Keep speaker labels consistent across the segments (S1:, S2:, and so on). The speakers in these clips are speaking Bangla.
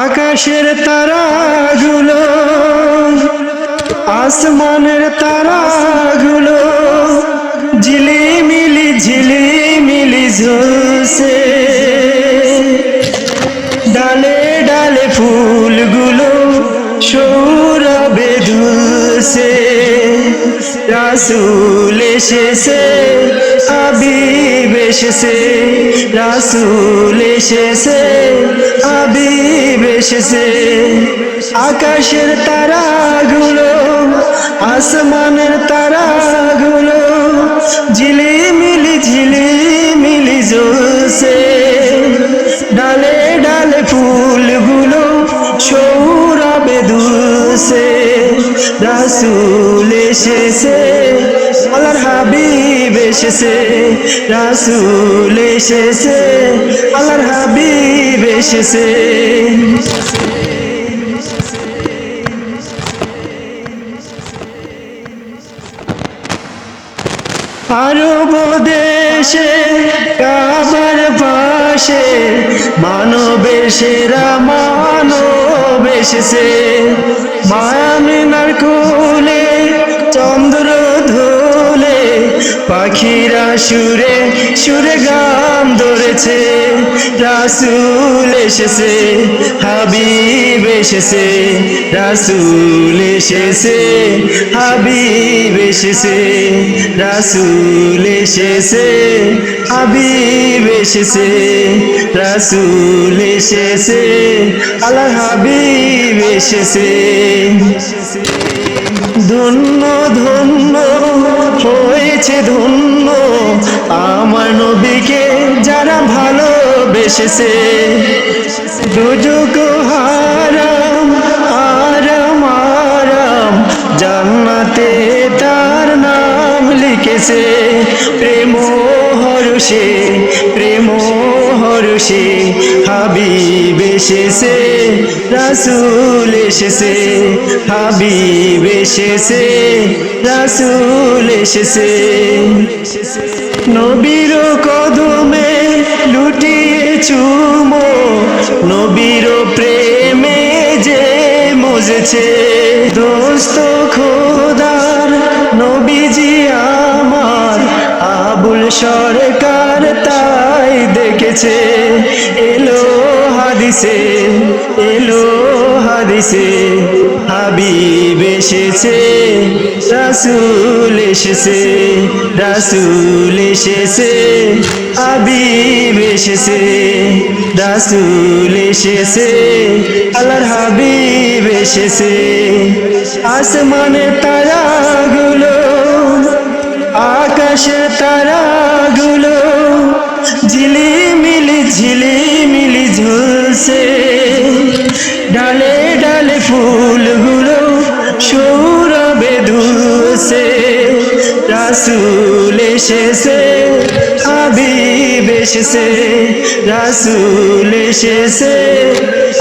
S1: আকাশের তারাগুলো, আসমানের তারাগুলো, ঝিলিমিলি ঝিলিমিলি ঝলসে ডালে ডালে ফুলগুলো সৌরভে ধুলছে রাসুল এসেছে আবিব এসেছে, রাসুল এসেছে আবিব এসেছে। আকাশের তারাগুলো, আসমানের তারাগুলো, ঝিলিমিলি ঝিলিমিলি জ্বলছে। ডালে ডালে ফুলগুলো সৌরভে দুলছে। রাসুল এসেছে, আল্লাহর হাবিব এসেছে, রাসুল এসেছে। এসেছে। আরব দেশে কাবার পাশে মানবের সেরা মানব এসেছে। মায়ামিনার কোলে চন্দ্র ধুলে, পাখিরা সুরে সুরে গান ধরেছে। রাসুল এসেছে, হাবিব এসেছে, রাসুল এসেছে, হাবিব এসেছে, রাসুল এসেছে, হাবিব এসেছে, রাসুল এসেছে আল্লাহ হাবিব এসেছে। ধন্য ধন্য, হয়েছে ধন্য ভালোবেসেছে দুযোগ হারাম আরাম আরাম জান্নাতে তার নাম লিখেছে। প্রেম হরষে প্রেম হরষে। হাবিব এসেছে, রাসুল এসেছে। হাবিব এসেছে, রাসুল এসেছে। নবীর কদমে লুটিয়ে চুমো নবীর প্রেমে যে মজেছে। দোস্ত খোদার নবীজি আমার আবুল সরকার তাই দেখেছে। হাদিসে, এলো হাদিসে, হাবিব এসেছে, রাসুল এসেছে রাসুল এসেছে, হাবিব এসেছে, রাসুল এসেছে, আল্লাহর হাবিব এসেছে, আসমানে তারাগুলো রাসুল এসেছে, হাবিব এসেছে, রাসুল এসেছে,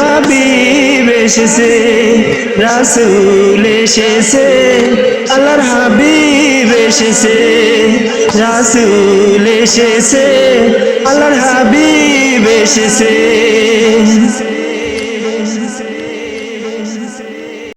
S1: হাবিব এসেছে, রাসুল এসেছে, আল্লাহর হাবিব এসেছে, রাসুল এসেছে, আল্লাহর হাবিব এসেছে।